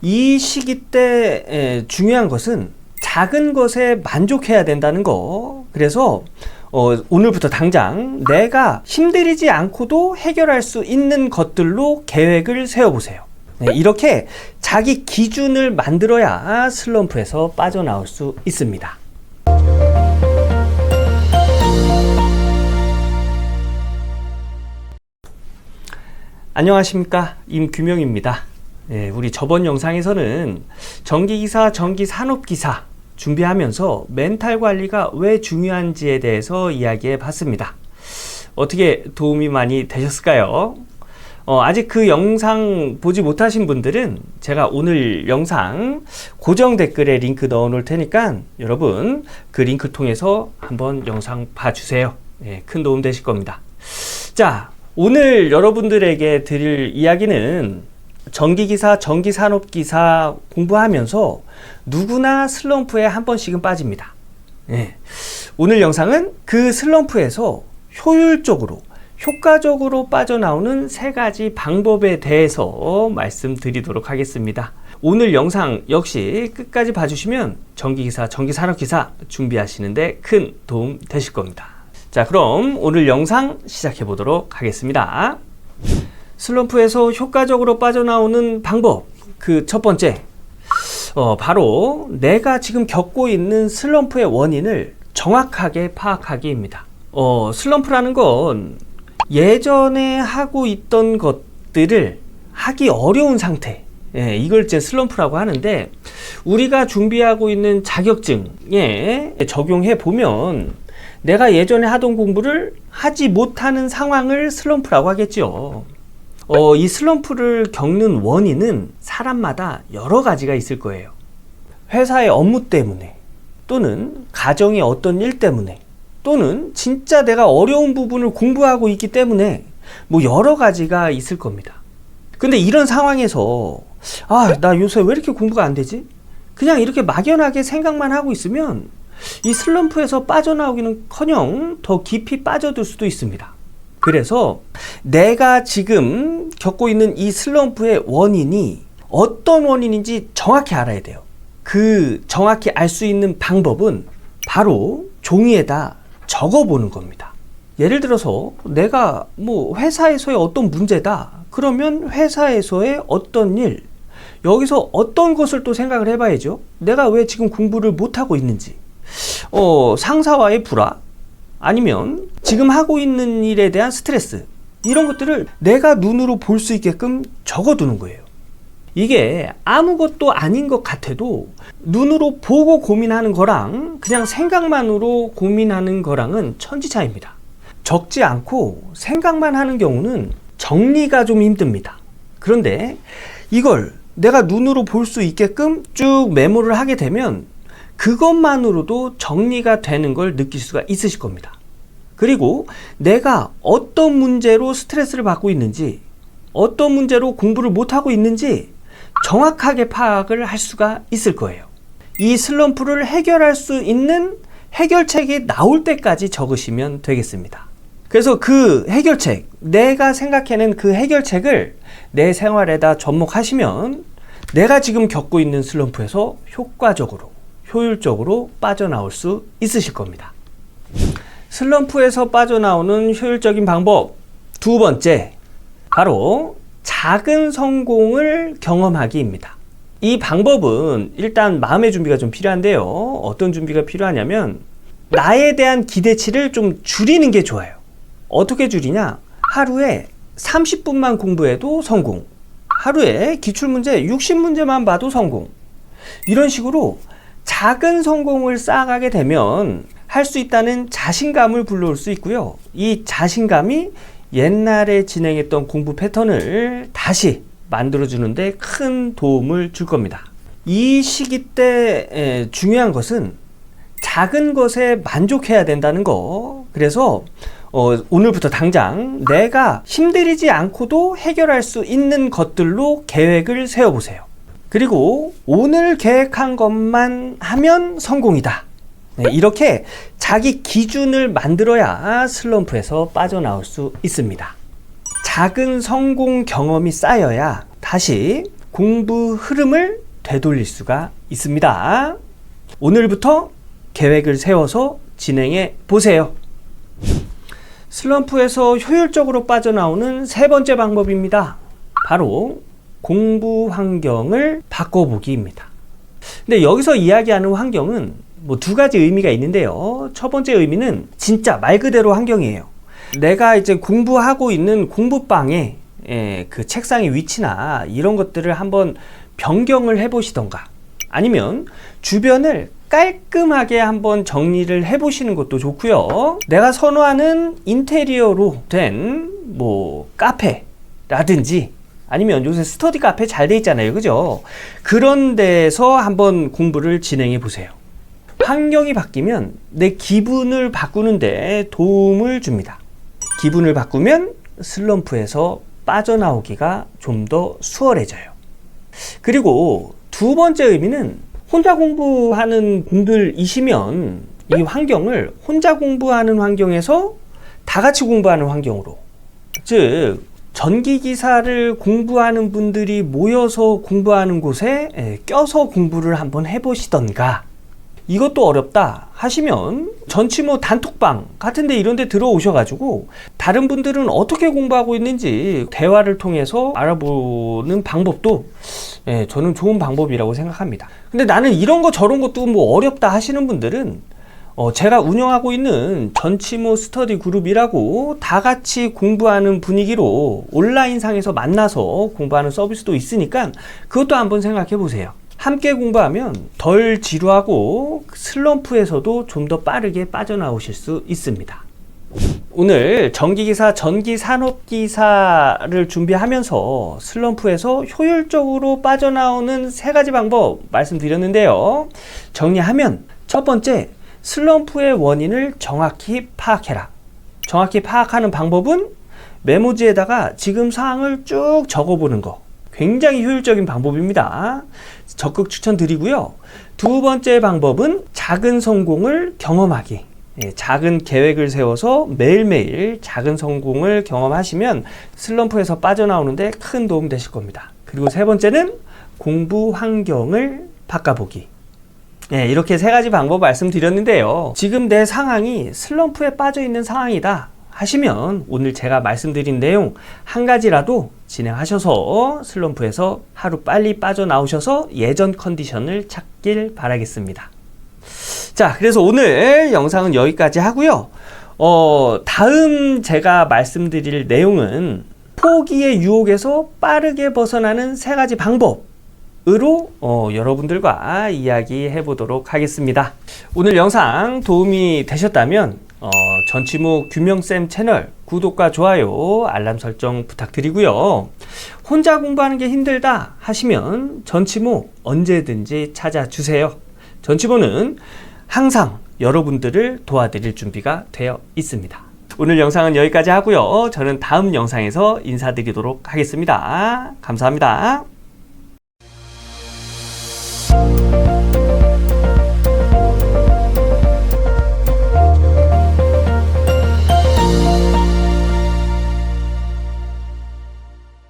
이 시기 때 에, 중요한 것은 작은 것에 만족해야 된다는 거. 그래서 어, 오늘부터 당장 내가 힘들이지 않고도 해결할 수 있는 것들로 계획을 세워보세요. 네, 이렇게 자기 기준을 만들어야 슬럼프에서 빠져나올 수 있습니다. 안녕하십니까 임규명입니다. 네, 우리 저번 영상에서는 전기기사, 전기산업기사 준비하면서 멘탈 관리가 왜 중요한지에 대해서 이야기해 봤습니다. 어떻게 도움이 많이 되셨을까요? 어, 아직 그 영상 보지 못하신 분들은 제가 오늘 영상 고정 댓글에 링크 넣어 놓을 테니까 여러분 그 링크 통해서 한번 영상 봐주세요. 네, 큰 도움 되실 겁니다. 자, 오늘 여러분들에게 드릴 이야기는 전기기사, 전기산업기사 공부하면서 누구나 슬럼프에 한 번씩은 빠집니다. 예. 오늘 영상은 그 슬럼프에서 효율적으로, 효과적으로 빠져나오는 세 가지 방법에 대해서 말씀드리도록 하겠습니다. 오늘 영상 역시 끝까지 봐주시면 전기기사, 전기산업기사 준비하시는데 큰 도움 되실 겁니다. 자, 그럼 오늘 영상 시작해 보도록 하겠습니다. 슬럼프에서 효과적으로 빠져나오는 방법. 그 첫 번째. 어, 바로 내가 지금 겪고 있는 슬럼프의 원인을 정확하게 파악하기입니다. 어, 슬럼프라는 건 예전에 하고 있던 것들을 하기 어려운 상태. 예, 이걸 이제 슬럼프라고 하는데 우리가 준비하고 있는 자격증에 적용해 보면 내가 예전에 하던 공부를 하지 못하는 상황을 슬럼프라고 하겠죠. 어, 이 슬럼프를 겪는 원인은 사람마다 여러 가지가 있을 거예요. 회사의 업무 때문에, 또는 가정의 어떤 일 때문에, 또는 진짜 내가 어려운 부분을 공부하고 있기 때문에 뭐 여러 가지가 있을 겁니다. 근데 이런 상황에서, 아, 나 요새 왜 이렇게 공부가 안 되지? 그냥 이렇게 막연하게 생각만 하고 있으면 이 슬럼프에서 빠져나오기는 커녕 더 깊이 빠져들 수도 있습니다. 그래서 내가 지금 겪고 있는 이 슬럼프의 원인이 어떤 원인인지 정확히 알아야 돼요. 그 정확히 알 수 있는 방법은 바로 종이에다 적어 보는 겁니다. 예를 들어서 내가 뭐 회사에서의 어떤 문제다. 그러면 회사에서의 어떤 일, 여기서 어떤 것을 또 생각을 해봐야죠. 내가 왜 지금 공부를 못하고 있는지. 어, 상사와의 불화, 아니면 지금 하고 있는 일에 대한 스트레스 이런 것들을 내가 눈으로 볼 수 있게끔 적어두는 거예요. 이게 아무것도 아닌 것 같아도 눈으로 보고 고민하는 거랑 그냥 생각만으로 고민하는 거랑은 천지 차이입니다. 적지 않고 생각만 하는 경우는 정리가 좀 힘듭니다. 그런데 이걸 내가 눈으로 볼 수 있게끔 쭉 메모를 하게 되면 그것만으로도 정리가 되는 걸 느낄 수가 있으실 겁니다. 그리고 내가 어떤 문제로 스트레스를 받고 있는지, 어떤 문제로 공부를 못하고 있는지 정확하게 파악을 할 수가 있을 거예요. 이 슬럼프를 해결할 수 있는 해결책이 나올 때까지 적으시면 되겠습니다. 그래서 그 해결책, 내가 생각해낸 그 해결책을 내 생활에다 접목하시면 내가 지금 겪고 있는 슬럼프에서 효과적으로 효율적으로 빠져나올 수 있으실 겁니다. 슬럼프에서 빠져나오는 효율적인 방법 두 번째, 바로 작은 성공을 경험하기입니다. 이 방법은 일단 마음의 준비가 좀 필요한데요. 어떤 준비가 필요하냐면 나에 대한 기대치를 좀 줄이는 게 좋아요. 어떻게 줄이냐? 하루에 30분만 공부해도 성공. 하루에 기출문제 60문제만 봐도 성공. 이런 식으로 작은 성공을 쌓아가게 되면 할 수 있다는 자신감을 불러올 수 있고요. 이 자신감이 옛날에 진행했던 공부 패턴을 다시 만들어주는데 큰 도움을 줄 겁니다. 이 시기 때 중요한 것은 작은 것에 만족해야 된다는 거. 그래서 어, 오늘부터 당장 내가 힘들이지 않고도 해결할 수 있는 것들로 계획을 세워보세요. 그리고 오늘 계획한 것만 하면 성공이다. 네, 이렇게 자기 기준을 만들어야 슬럼프에서 빠져나올 수 있습니다. 작은 성공 경험이 쌓여야 다시 공부 흐름을 되돌릴 수가 있습니다. 오늘부터 계획을 세워서 진행해 보세요. 슬럼프에서 효율적으로 빠져나오는 세 번째 방법입니다. 바로 공부 환경을 바꿔보기입니다. 근데 여기서 이야기하는 환경은 뭐 두 가지 의미가 있는데요. 첫 번째 의미는 진짜 말 그대로 환경이에요. 내가 이제 공부하고 있는 공부방에 예, 그 책상의 위치나 이런 것들을 한번 변경을 해보시던가 아니면 주변을 깔끔하게 한번 정리를 해보시는 것도 좋고요. 내가 선호하는 인테리어로 된 뭐 카페라든지 아니면 요새 스터디 카페 잘 돼 있잖아요. 그죠? 그런 데서 한번 공부를 진행해 보세요. 환경이 바뀌면 내 기분을 바꾸는데 도움을 줍니다. 기분을 바꾸면 슬럼프에서 빠져나오기가 좀 더 수월해져요. 그리고 두 번째 의미는 혼자 공부하는 분들이시면 이 환경을 혼자 공부하는 환경에서 다 같이 공부하는 환경으로 즉 전기 기사를 공부하는 분들이 모여서 공부하는 곳에 에, 껴서 공부를 한번 해보시던가 이것도 어렵다 하시면 전치모 단톡방 같은데 이런데 들어오셔가지고 다른 분들은 어떻게 공부하고 있는지 대화를 통해서 알아보는 방법도 예, 저는 좋은 방법이라고 생각합니다. 근데 나는 이런 거 저런 것도 뭐 어렵다 하시는 분들은 어, 제가 운영하고 있는 전치모 스터디 그룹이라고 다 같이 공부하는 분위기로 온라인상에서 만나서 공부하는 서비스도 있으니까 그것도 한번 생각해 보세요. 함께 공부하면 덜 지루하고 슬럼프에서도 좀 더 빠르게 빠져나오실 수 있습니다. 오늘 전기기사, 전기산업기사를 준비하면서 슬럼프에서 효율적으로 빠져나오는 세 가지 방법 말씀드렸는데요. 정리하면 첫 번째, 슬럼프의 원인을 정확히 파악해라. 정확히 파악하는 방법은 메모지에다가 지금 사항을 쭉 적어보는 거. 굉장히 효율적인 방법입니다. 적극 추천드리고요. 두 번째 방법은 작은 성공을 경험하기. 예, 작은 계획을 세워서 매일매일 작은 성공을 경험하시면 슬럼프에서 빠져나오는데 큰 도움 되실 겁니다. 그리고 세 번째는 공부 환경을 바꿔보기. 예, 이렇게 세 가지 방법 말씀드렸는데요. 지금 내 상황이 슬럼프에 빠져 있는 상황이다 하시면 오늘 제가 말씀드린 내용 한 가지라도 진행하셔서 슬럼프에서 하루 빨리 빠져나오셔서 예전 컨디션을 찾길 바라겠습니다. 자, 그래서 오늘 영상은 여기까지 하고요. 어, 다음 제가 말씀드릴 내용은 포기의 유혹에서 빠르게 벗어나는 세 가지 방법 으로 어, 여러분들과 이야기해 보도록 하겠습니다. 오늘 영상 도움이 되셨다면 어, 전치무 규명쌤 채널 구독과 좋아요, 알람 설정 부탁드리고요. 혼자 공부하는 게 힘들다 하시면 전치무 언제든지 찾아주세요. 전치무는 항상 여러분들을 도와드릴 준비가 되어 있습니다. 오늘 영상은 여기까지 하고요. 저는 다음 영상에서 인사드리도록 하겠습니다. 감사합니다.